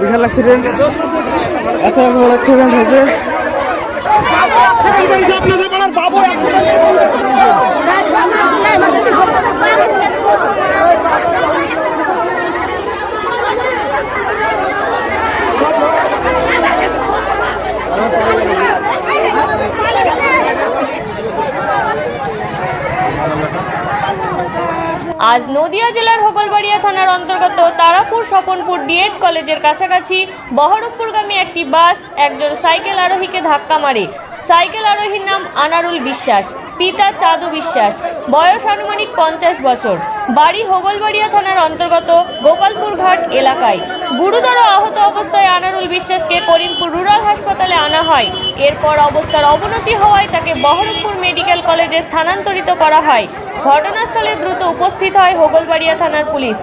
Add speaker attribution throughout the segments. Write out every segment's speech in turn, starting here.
Speaker 1: বিশাল accident এত বড় accident হয়েছে।
Speaker 2: আজ নদিয়া জেলার হোগলবাড়িয়া থানার অন্তর্গত তারাপুর স্বপনপুর ডিএড কলেজের কাছাকাছি বহরমপুরগামী একটি বাস একজন সাইকেল আরোহীকে ধাক্কা মারে। সাইকেল আরোহীর নাম আনারুল বিশ্বাস, পিতা চাঁদু বিশ্বাস, বয়স আনুমানিক পঞ্চাশ বছর। বাড়ি হোগলবাড়িয়া থানার অন্তর্গত গোপালপুর ঘাট এলাকায়। গুরুতর আহত অবস্থায় আনারুল বিশ্বাসকে করিমপুর রুরাল হাসপাতালে আনা হয়। এরপর অবস্থার অবনতি হওয়ায় তাকে বহরমপুর মেডিকেল কলেজে স্থানান্তরিত করা হয়। ঘটনাস্থলে দ্রুত উপস্থিত হয় হোগলবাড়িয়া থানার পুলিশ।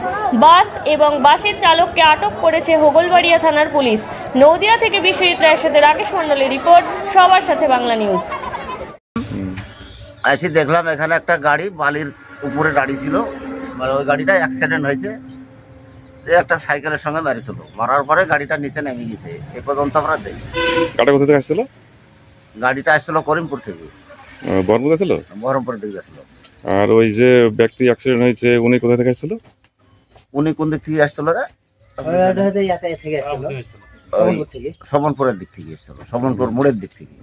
Speaker 2: বাস এবং বাসের চালককে আটক করেছে হোগলবাড়িয়া থানার পুলিশ। নদিয়া থেকে বিশ্বজিৎ রায়ের সাথে রাকেশ মণ্ডলের রিপোর্ট, সবার সাথে বাংলা নিউজ
Speaker 3: এসে দেখলাম এখানে একটা গাড়ি বালির উপরে দাঁড়িয়ে ছিল মানে ওই গাড়িটা অ্যাক্সিডেন্ট হয়েছে যে একটা সাইকেলের সঙ্গে মেরেছিল মারার পরে গাড়িটা নিচে নেমে গেছে এ পর্যন্ত আমরা দেখি
Speaker 4: কাটা কোথা থেকে আসছিল
Speaker 3: গাড়িটা আসছিল করিমপুর থেকে
Speaker 4: বর্মুদা ছিল
Speaker 3: বহরমপুরের দিকে আসছিল
Speaker 4: আর ওই যে ব্যক্তি অ্যাক্সিডেন্ট হয়েছে উনি কোথা থেকে আসছিল
Speaker 3: উনি কোন দিক থেকে আসছিল রে ওই সমনপুরের দিক থেকে এসেছিল সমনপুর মোড়ের দিক থেকে